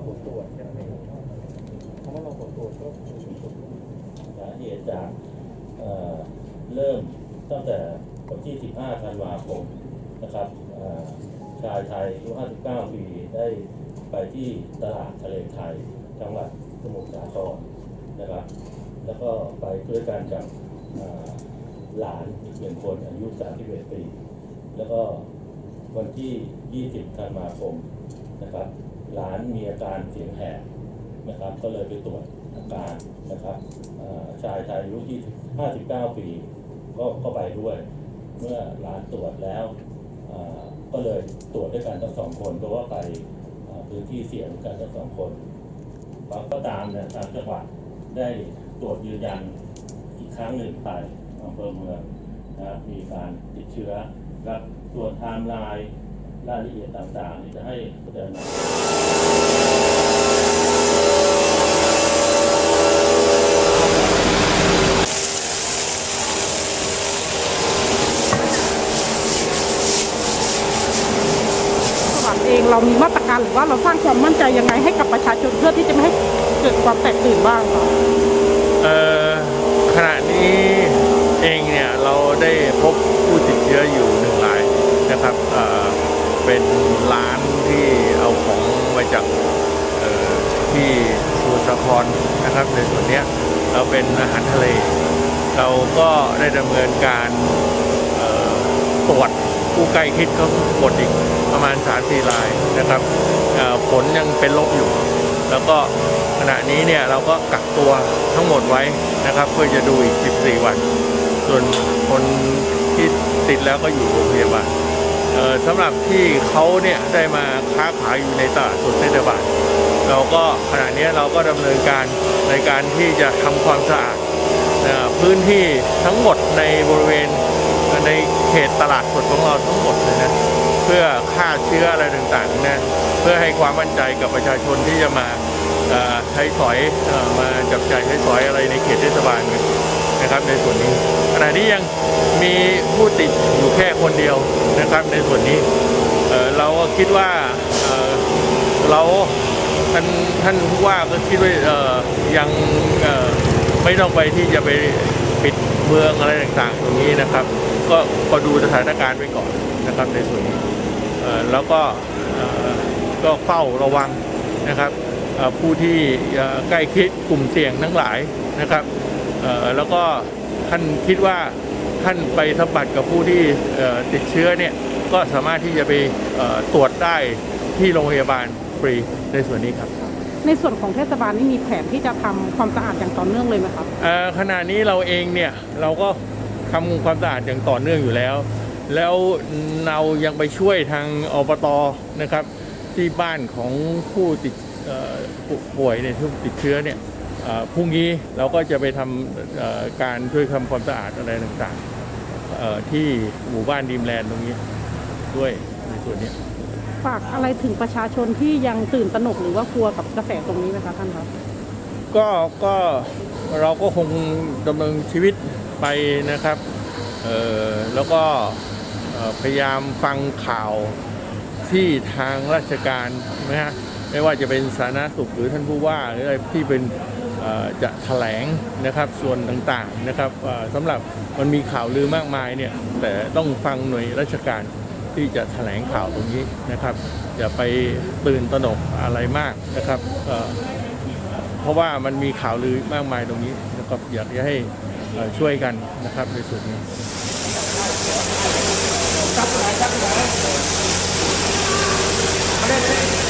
รอผลตรวจแค่นั้นเองเพราะว่าเราผลตรวจก็มีผลสาเหตุจากเอ่อเริ่มตั้งแต่วันที่ 15 ธันวาคมนะครับชายไทยอายุ59 ปีได้ไปที่ตลาดทะเลไทยจังหวัดสมุทรสาครนะครับ แล้วก็ไปด้วยกันกับหลานอีกหนึ่งคนอายุ 31 ปี แล้วก็วันที่ 20 ธันวาคมนะครับ หลานมีอาการเสียงแหบนะครับ ก็เลยไปตรวจอาการนะครับชายไทยอายุ59 ปีก็ก็ไปด้วย เมื่อหลานตรวจแล้ว ก็เลยตรวจด้วยกันทั้งสองคนเพราะว่าไปพื้นที่เสี่ยงกันทั้งสองคนบาก็ตามเนี่ยทางจังหวัดได้ตรวจยืนยันอีกครั้งหนึ่งไปอำเภอเมืองนะครับมีการติดเชื้อครับส่วนไทม์ไลน์ รายละเอียดต่างๆนี่จะให้อาจารย์สวัสดิ์เองเรามีมาตรการหรือว่าเราสร้างความมั่นใจยังไงให้กับประชาชนเพื่อที่จะไม่ให้เกิดความแตกตื่นบ้างคะเอ่อขณะนี้เองเนี่ยเราได้พบผู้ติดเชื้ออยู่หนึ่งรายนะครับเอ่อ เป็นร้านที่เอาของมาจากที่สุสาครนะครับ ในส่วนนี้เราเป็นอาหารทะเล เราก็ได้ดำเนินการตรวจผู้ใกล้คิดเขาหมดอีกประมาณ 3-4รายนะครับผลยังเป็นลบอยู่ แล้วก็ขณะนี้เนี่ยเราก็กักตัวทั้งหมดไว้นะครับ เพื่อจะดูอีก 14 วัน ส่วนคนที่ติดแล้วก็อยู่โรงพยาบาล สำหรับที่เขาเนี่ยได้มาค้าขายอยู่ในตลาดสดเทศบาลเราก็ขณะนี้เราก็ดำเนินการในการที่จะทำความสะอาดพื้นที่ทั้งหมดในบริเวณในเขตตลาดสดของเราทั้งหมดเลยนะเพื่อฆ่าเชื้ออะไรต่างๆนะเพื่อให้ความมั่นใจกับประชาชนที่จะมาใช้สอยอมาจับจ่ายใช้สอยอะไรในเขตเทศบาล นะครับในส่วนนี้ขณะนี้ยังมีผู้ติดอยู่แค่คนเดียวนะครับในส่วนนี้เเราก็คิดว่าเเราท่านท่านผู้ว่าก็คิดว่ายังไม่ต้องไปที่จะไปปิดเมืองอะไรต่างๆ ตรงนี้นะครับ ก็ก็ดูสถานการณ์ไปก่อนนะครับในส่วนนี้แล้วก็ก็เฝ้าระวังนะครับผู้ที่ใกล้คิดกลุ่มเสี่ยงทั้งหลายนะครับ แล้วก็ท่านคิดว่าท่านไปสัมผัสกับผู้ที่เอ่อติดเชื้อเนี่ยก็สามารถที่จะไปเอ่อตรวจได้ที่โรงพยาบาลฟรีในส่วนนี้ครับ ในส่วนของเทศบาลนี่มีแผนที่จะทำความสะอาดอย่างต่อเนื่องเลยไหมครับเอ่อขณะนี้เราเองเนี่ยเราก็ทำความสะอาดอย่างต่อเนื่องอยู่แล้ว แล้วเรายังไปช่วยทางอบตนะครับที่บ้านของผู้ติดเอ่อผู้ป่วยเนี่ยที่ติดเชื้อเนี่ยเอ่อ พรุ่งนี้เราก็จะไปทำเอ่อการช่วยทำความสะอาดอะไรต่างๆเอ่อที่หมู่บ้านดีมแลนด์ตรงนี้ด้วยในส่วนนี้ฝากอะไรถึงประชาชนที่ยังตื่นตระหนกหรือว่ากลัวกับกระแสตรงนี้ไหมคะท่านครับก็ก็เราก็คงดำเนินชีวิตไปนะครับเอ่อแล้วก็เอ่อพยายามฟังข่าวที่ทางราชการนะฮะไม่ว่าจะเป็นสาธารณสุขหรือท่านผู้ว่าหรืออะไรที่เป็นเอ่อ จะแถลงนะครับส่วนต่างๆนะครับสำหรับมันมีข่าวลือมากมายเนี่ยแต่ต้องฟังหน่วยราชการที่จะแถลงข่าวตรงนี้นะครับอย่าไปตื่นตระหนกอะไรมากนะครับเเพราะว่ามันมีข่าวลือมากมายตรงนี้นะครับอยากจะให้ช่วยกันนะครับในส่วนนี้ครับ